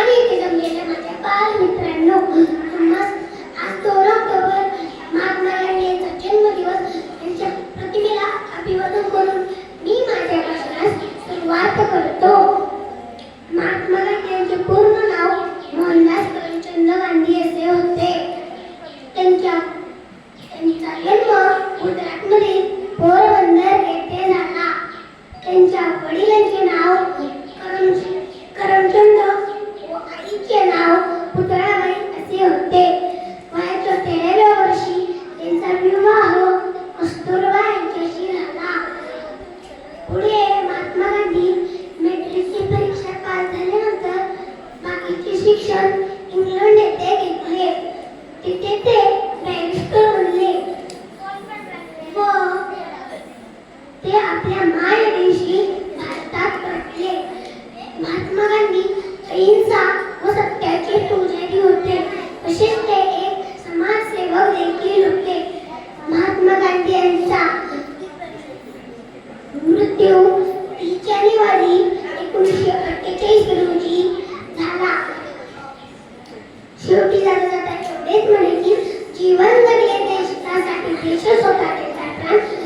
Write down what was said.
आणि इथे जमलेल्या माझ्या बालमित्रांनो मित्रांनो आज दोन ऑक्टोबर महात्मा गांधी यांचा जन्मदिवस त्यांच्या प्रतिमेला अभिवादन करून मी माझ्या भाषणास सुरुवात करतो. महात्मा गांधी यांचे पूर्ण नाव मोहनदास करमचंद गांधी असे होते. त्यांच्या त्यांचा जन्म गुजरातमध्ये तेरा वर्षी त्यांचा विवाह अस्तूरबाईं पुढे मेट्रिक परीक्षा पास झाल्यानंतर बाकीचे शिक्षण इंग्लंड येथे घेतले. तिथे ते आपल्या मायदेशी शेवटी जाता जाता एवढेच म्हणे की जीवन जगले देशासाठी देश स्वतः प्राण